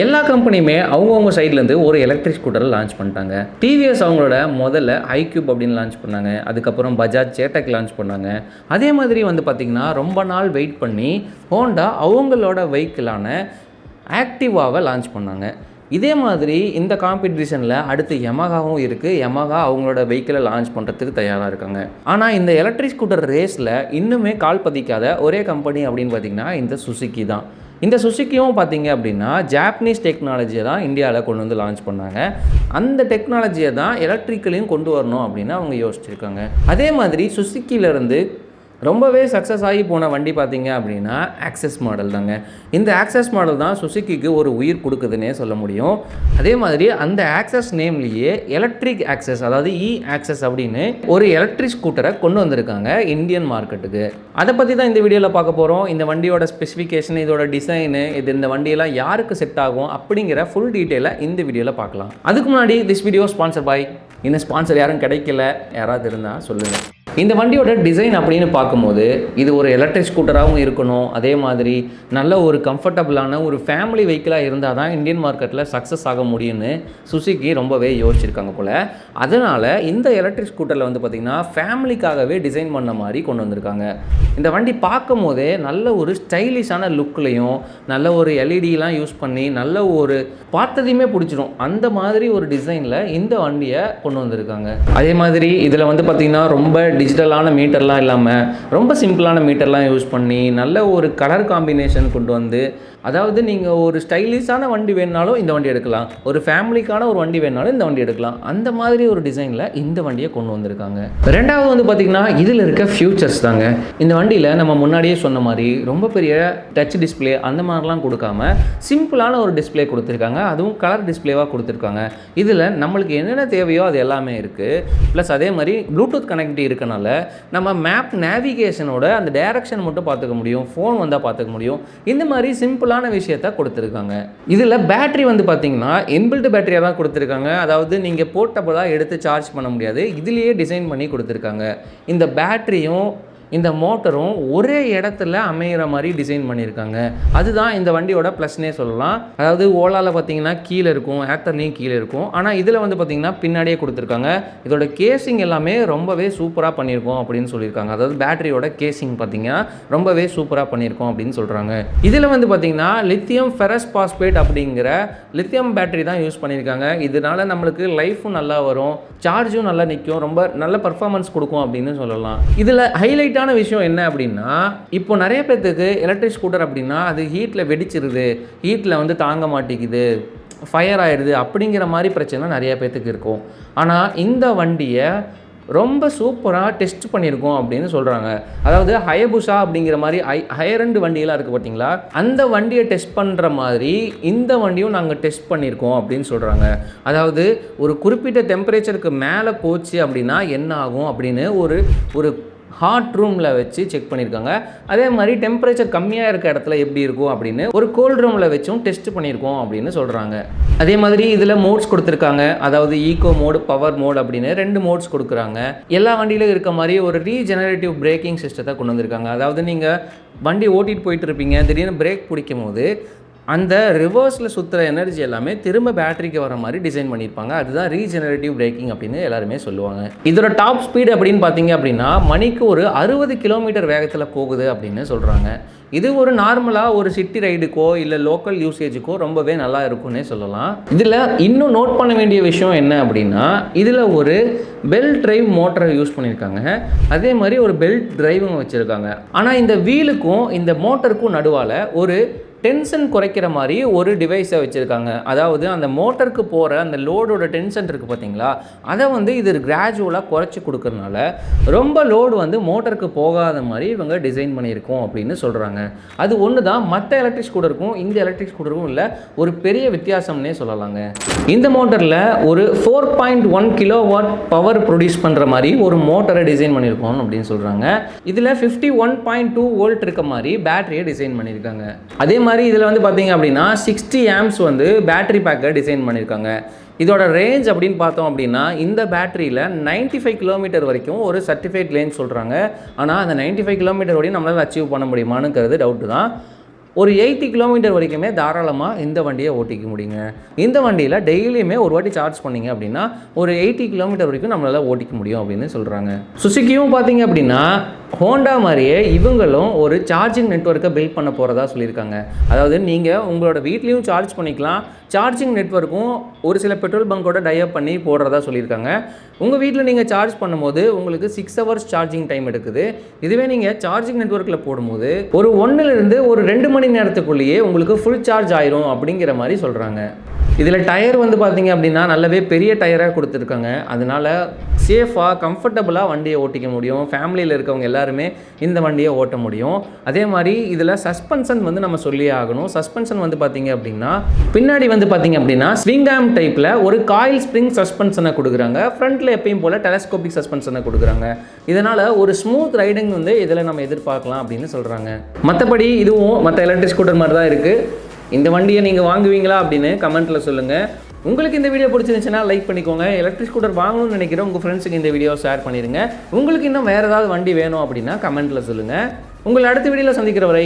எல்லா கம்பெனியுமே அவங்கவுங்க சைட்லேருந்து ஒரு எலக்ட்ரிக் ஸ்கூட்டரை லான்ச் பண்ணிட்டாங்க. டிவிஎஸ் அவங்களோட முதல்ல ஐக்யூப் அப்படின்னு லான்ச் பண்ணாங்க. அதுக்கப்புறம் பஜாஜ் சேட்டக் லான்ச் பண்ணாங்க. அதே மாதிரி வந்து பார்த்திங்கன்னா ரொம்ப நாள் வெயிட் பண்ணி ஹோண்டா அவங்களோட வெஹிக்கிளான ஆக்டிவாவை லான்ச் பண்ணாங்க. இதே மாதிரி இந்த காம்படிஷனில் அடுத்து யமகாவும் இருக்குது யமகா அவங்களோட வெஹிக்கிளை லான்ச் பண்ணுறதுக்கு தயாராக இருக்காங்க. ஆனால் இந்த எலக்ட்ரிக் ஸ்கூட்டர் ரேஸில் இன்னுமே கால் பதிக்காத ஒரே கம்பெனி அப்படின்னு பார்த்திங்கன்னா இந்த சுசுக்கி தான். இந்த சுசுக்கியும் பார்த்தீங்க அப்படின்னா ஜாப்பனீஸ் டெக்னாலஜியை தான் இந்தியாவில் கொண்டு வந்து லான்ச் பண்ணாங்க. அந்த டெக்னாலஜியை தான் எலக்ட்ரிக்கலையும் கொண்டு வரணும் அப்படின்னு அவங்க யோசிச்சிருக்காங்க. அதே மாதிரி சுசுக்கியிலேருந்து ரொம்பவே சக்ஸஸ் ஆகி போன வண்டி பார்த்தீங்க அப்படின்னா ஆக்சஸ் மாடல் தாங்க. இந்த ஆக்சஸ் மாடல் தான் சுசுக்கிக்கு ஒரு உயிர் கொடுக்குதுன்னே சொல்ல முடியும். அதே மாதிரி அந்த ஆக்சஸ் நேம்லேயே எலக்ட்ரிக் ஆக்சஸ் அதாவது இ ஆக்சஸ் அப்படின்னு ஒரு எலக்ட்ரிக் ஸ்கூட்டரை கொண்டு வந்திருக்காங்க இந்தியன் மார்க்கெட்டுக்கு அதை பற்றி தான் இந்த வீடியோவில் பார்க்க போகிறோம் இந்த வண்டியோட ஸ்பெசிஃபிகேஷன் இதோட டிசைனு இது இந்த வண்டியெல்லாம் யாருக்கு செட் ஆகும் அப்படிங்கிற ஃபுல் டீட்டெயிலை இந்த வீடியோவில் பார்க்கலாம். அதுக்கு முன்னாடி திஸ் வீடியோ ஸ்பான்சர் பாய் இன்னும் ஸ்பான்சர் யாரும் கிடைக்கல. யாராவது இருந்தால் சொல்லுங்கள் இந்த வண்டியோட டிசைன் அப்படின்னு பார்க்கும்போது இது ஒரு எலக்ட்ரிக் ஸ்கூட்டராகவும் இருக்கணும். அதே மாதிரி நல்ல ஒரு கம்ஃபர்டபுளான ஒரு ஃபேமிலி வெஹிக்கிளாக இருந்தால் தான் இந்தியன் மார்க்கெட்டில் சக்ஸஸ் ஆக முடியும்னு சுசுகி ரொம்பவே யோசிச்சிருக்காங்க போல். அதனால் இந்த எலக்ட்ரிக் ஸ்கூட்டரில் வந்து பார்த்திங்கன்னா ஃபேமிலிக்காகவே டிசைன் பண்ண மாதிரி கொண்டு வந்திருக்காங்க. இந்த வண்டி பார்க்கும் போதே நல்ல ஒரு ஸ்டைலிஷான லுக்லேயும் நல்ல ஒரு எல்இடிலாம் யூஸ் பண்ணி நல்ல ஒரு பார்த்ததையுமே பிடிச்சிரும் அந்த மாதிரி ஒரு டிசைனில் இந்த வண்டியை கொண்டு வந்திருக்காங்க. அதே மாதிரி இதில் வந்து பார்த்திங்கன்னா ரொம்ப டிஜிட்டலான மீட்டர்லாம் இல்லாமல் ரொம்ப சிம்பிளான மீட்டர்லாம் யூஸ் பண்ணி நல்ல ஒரு கலர் காம்பினேஷன் கொண்டு வந்து அதாவது நீங்கள் ஒரு ஸ்டைலிஷான வண்டி வேணுனாலும் இந்த வண்டி எடுக்கலாம். ஒரு ஃபேமிலிக்கான ஒரு வண்டி வேணுனாலும் இந்த வண்டி எடுக்கலாம். அந்த மாதிரி ஒரு டிசைனில் இந்த வண்டியை கொண்டு வந்திருக்காங்க. ரெண்டாவது வந்து பார்த்திங்கன்னா இதில் இருக்க ஃபியூச்சர்ஸ் தாங்க. இந்த வண்டியில் நம்ம முன்னாடியே சொன்ன மாதிரி ரொம்ப பெரிய டச் டிஸ்பிளே அந்த மாதிரிலாம் கொடுக்காம சிம்பிளான ஒரு டிஸ்பிளே கொடுத்துருக்காங்க. அதுவும் கலர் டிஸ்ப்ளேவாக கொடுத்துருக்காங்க. இதில் நம்மளுக்கு என்னென்ன தேவையோ அது எல்லாமே இருக்குது ப்ளஸ் அதே மாதிரி ப்ளூடூத் கனெக்டிவிட்டி இருக்கனால நம்ம மேப் நேவிகேஷனோட அந்த டைரக்ஷன் மட்டும் பார்த்துக்க முடியும். ஃபோன் வந்தால் பார்த்துக்க முடியும். இந்த மாதிரி சிம்பிளான விஷயத்த கொடுத்துருக்காங்க. இதில் பேட்டரி வந்து பார்த்தீங்கன்னா இன்பில்ட் பேட்டரியாக தான் கொடுத்துருக்காங்க. அதாவது நீங்கள் போர்ட்டபுளாக எடுத்து சார்ஜ் பண்ண முடியாது. இதுலேயே டிசைன் பண்ணி கொடுத்துருக்காங்க. இந்த பேட்டரியும் இந்த மோட்டரும் ஒரே இடத்துல அமையிற மாதிரி டிசைன் பண்ணியிருக்காங்க. அதுதான் இந்த வண்டியோட ப்ளஸ்னே சொல்லலாம். அதாவது ஓலாவில் பார்த்தீங்கன்னா கீழே இருக்கும் ஆக்டர்லேயும் கீழே இருக்கும். ஆனால் இதில் வந்து பார்த்தீங்கன்னா பின்னாடியே கொடுத்துருக்காங்க. இதோட கேசிங் எல்லாமே ரொம்பவே சூப்பராக பண்ணியிருக்கோம் அப்படின்னு சொல்லியிருக்காங்க. அதாவது பேட்டரியோட கேசிங் பார்த்தீங்கன்னா ரொம்பவே சூப்பராக பண்ணியிருக்கோம் அப்படின்னு சொல்கிறாங்க இதில் வந்து பார்த்தீங்கன்னா லித்தியம் ஃபெரஸ் பாஸ்பேட் அப்படிங்கிற லித்தியம் பேட்டரி தான் யூஸ் பண்ணியிருக்காங்க. இதனால நம்மளுக்கு லைஃபும் நல்லா வரும் சார்ஜும் நல்லா நிற்கும் ரொம்ப நல்ல பர்ஃபார்மன்ஸ் கொடுக்கும் அப்படின்னு சொல்லலாம். இதில் ஹைலைட்டாக ஹைலைட்டான விஷயம் என்ன அப்படின்னா இப்போ நிறைய பேர்த்துக்கு எலக்ட்ரிக் ஸ்கூட்டர் அப்படின்னா அது ஹீட்டில் வெடிச்சிருது ஹீட்டில் வந்து தாங்க மாட்டேங்குது ஃபயர் ஆயிடுது அப்படிங்கிற மாதிரி பிரச்சனை நிறைய பேர்த்துக்கு இருக்கும். ஆனால் இந்த வண்டியை ரொம்ப சூப்பராக டெஸ்ட் பண்ணியிருக்கோம் அப்படின்னு சொல்கிறாங்க அதாவது ஹயபுஷா அப்படிங்கிற மாதிரி ஹை ஹையரண்டு வண்டியெல்லாம் இருக்குது பார்த்தீங்களா அந்த வண்டியை டெஸ்ட் பண்ணுற மாதிரி இந்த வண்டியும் நாங்கள் டெஸ்ட் பண்ணியிருக்கோம் அப்படின்னு சொல்கிறாங்க அதாவது ஒரு குறிப்பிட்ட டெம்பரேச்சருக்கு மேலே போச்சு அப்படின்னா என்ன ஆகும் அப்படின்னு ஒரு ஒரு ஹாட் ரூமில் வச்சு செக் பண்ணியிருக்காங்க அதே மாதிரி டெம்பரேச்சர் கம்மியாக இருக்க இடத்துல எப்படி இருக்கும் அப்படின்னு ஒரு கோல்ட் ரூமில் வச்சும் டெஸ்ட் பண்ணியிருக்கோம் அப்படின்னு சொல்கிறாங்க அதே மாதிரி இதில் மோட்ஸ் கொடுத்துருக்காங்க. அதாவது ஈகோ மோடு பவர் மோட் அப்படின்னு ரெண்டு மோட்ஸ் கொடுக்குறாங்க. எல்லா வண்டியிலும் இருக்க மாதிரி ஒரு ரீஜெனரேட்டிவ் பிரேக்கிங் சிஸ்டத்தை கொண்டு வந்திருக்காங்க. அதாவது நீங்கள் வண்டி ஓட்டிகிட்டு போயிட்டு இருப்பீங்க. திடீர்னு பிரேக் பிடிக்கும் போது அந்த ரிவர்ஸில் சுற்றுற எனர்ஜி எல்லாமே திரும்ப பேட்டரிக்கு வர மாதிரி டிசைன் பண்ணியிருப்பாங்க. அதுதான் ரீஜெனரேட்டிவ் பிரேக்கிங் அப்படின்னு எல்லாருமே சொல்லுவாங்க. இதோட டாப் ஸ்பீடு அப்படின்னு பார்த்தீங்க அப்படின்னா மணிக்கு ஒரு அறுபது கிலோமீட்டர் வேகத்தில் போகுது அப்படின்னு சொல்கிறாங்க இது ஒரு நார்மலாக ஒரு சிட்டி ரைடுக்கோ இல்லை லோக்கல் யூசேஜுக்கோ ரொம்பவே நல்லா இருக்கும்னே சொல்லலாம். இதில் இன்னும் நோட் பண்ண வேண்டிய விஷயம் என்ன அப்படின்னா இதில் ஒரு பெல்ட் டிரைவ் மோட்டரை யூஸ் பண்ணியிருக்காங்க. அதே மாதிரி ஒரு பெல்ட் டிரைவும் வச்சுருக்காங்க. ஆனால் இந்த வீலுக்கும் இந்த மோட்டருக்கும் நடுவால் ஒரு டென்ஷன் குறைக்கிற மாதிரி ஒரு டிவைஸை வச்சுருக்காங்க. அதாவது அந்த மோட்டருக்கு போகிற அந்த லோடோட டென்ஷன் இருக்குது பார்த்தீங்களா அதை வந்து இது கிராஜுவலாக குறைச்சி கொடுக்கறனால ரொம்ப லோடு வந்து மோட்டருக்கு போகாத மாதிரி இவங்க டிசைன் பண்ணியிருக்கோம் அப்படின்னு சொல்கிறாங்க அது ஒன்று தான் மற்ற எலக்ட்ரிக் ஸ்கூட்டருக்கும் இந்த எலக்ட்ரிக் ஸ்கூட்டருக்கும் இல்லை ஒரு பெரிய வித்தியாசம்னே சொல்லலாங்க. இந்த மோட்டரில் ஒரு four point one kilo watt power produce பண்ணுற மாதிரி ஒரு மோட்டரை டிசைன் பண்ணியிருக்கோம் அப்படின்னு சொல்கிறாங்க இதில் fifty one point two volt இருக்க மாதிரி பேட்டரியை டிசைன் பண்ணியிருக்காங்க. அதே மாதிரி இதில் வந்து பார்த்தீங்க அப்படின்னா சிக்ஸ்டி ஆம்ஸ் வந்து பேட்டரி பேக்கை டிசைன் பண்ணியிருக்காங்க இதோட ரேஞ்ச் அப்படின்னு பார்த்தோம் அப்படின்னா இந்த பேட்டரியில் 95 ஃபைவ் கிலோமீட்டர் வரைக்கும் ஒரு சர்டிஃபைட் ரேஞ்ச் சொல்கிறாங்க ஆனால் அந்த 95 ஃபைவ் கிலோமீட்டர் வரையும் நம்மளால் அச்சீவ் பண்ண முடியுமானுங்கிறது டவுட்டு தான். ஒரு எயிட்டி கிலோமீட்டர் வரைக்குமே தாராளமாக இந்த வண்டியை ஓட்டிக்க முடியுங்க. இந்த வண்டியில் டெய்லியுமே ஒரு வாட்டி சார்ஜ் பண்ணிங்க அப்படின்னா ஒரு எயிட்டி கிலோமீட்டர் வரைக்கும் நம்மளால் ஓட்டிக்க முடியும் அப்படின்னு சொல்கிறாங்க சுசுக்கியும் பார்த்தீங்க அப்படின்னா ஹோண்டா மாதிரியே இவங்களும் ஒரு சார்ஜிங் நெட்வொர்க்கை பில்ட் பண்ண போகிறதா சொல்லியிருக்காங்க. அதாவது நீங்கள் உங்களோட வீட்லேயும் சார்ஜ் பண்ணிக்கலாம். சார்ஜிங் நெட்ஒர்க்கும் ஒரு சில பெட்ரோல் பங்கோட டைப் பண்ணி போடுறதா சொல்லியிருக்காங்க. உங்கள் வீட்டில் நீங்கள் சார்ஜ் பண்ணும்போது உங்களுக்கு சிக்ஸ் ஹவர்ஸ் சார்ஜிங் டைம் எடுக்குது. இதுவே நீங்கள் சார்ஜிங் நெட்வொர்க்கில் போடும்போது ஒரு ஒன்றுலேருந்து ஒரு ரெண்டு மணி நேரத்துக்குள்ளேயே உங்களுக்கு ஃபுல் சார்ஜ் ஆயிரும் அப்படிங்கிற மாதிரி சொல்கிறாங்க இதில் டயர் வந்து பார்த்தீங்க அப்படின்னா நல்லாவே பெரிய டயராக கொடுத்துருக்காங்க. அதனால சேஃபாக கம்ஃபர்டபுளாக வண்டியை ஓட்டிக்க முடியும். ஃபேமிலியில் இருக்கவங்க எல்லாருமே இந்த வண்டியை ஓட்ட முடியும். அதே மாதிரி இதில் சஸ்பென்ஷன் வந்து நம்ம சொல்லியே ஆகணும். சஸ்பென்ஷன் வந்து பார்த்தீங்க அப்படின்னா பின்னாடி வந்து பார்த்தீங்க அப்படின்னா ஸ்விங்காம் டைப்பில் ஒரு காயில் ஸ்ப்ரிங் சஸ்பென்ஷனை கொடுக்குறாங்க. ஃப்ரண்ட்டில் எப்பயும் போல் டெலஸ்கோபிக் சஸ்பென்ஷனை கொடுக்குறாங்க. இதனால் ஒரு ஸ்மூத் ரைடிங் வந்து இதில் நம்ம எதிர்பார்க்கலாம் அப்படின்னு சொல்கிறாங்க மற்றபடி இதுவும் மற்ற எலக்ட்ரிக் ஸ்கூட்டர் மாதிரி தான் இருக்குது இந்த வண்டியை நீங்கள் வாங்குவீங்களா அப்படின்னு கமெண்ட்டில் சொல்லுங்கள் உங்களுக்கு இந்த வீடியோ பிடிச்சிருந்துச்சுன்னா லைக் பண்ணிக்கோங்க. எலக்ட்ரிக் ஸ்கூட்டர் வாங்கணும்னு நினைக்கிறேன். உங்கள் ஃப்ரெண்ட்ஸுக்கு இந்த வீடியோ ஷேர் பண்ணிடுங்க. உங்களுக்கு இன்னும் வேறு ஏதாவது வண்டி வேணும் அப்படின்னா கமெண்ட்டில் சொல்லுங்கள் உங்களை அடுத்த வீடியோவில் சந்திக்கிற வரை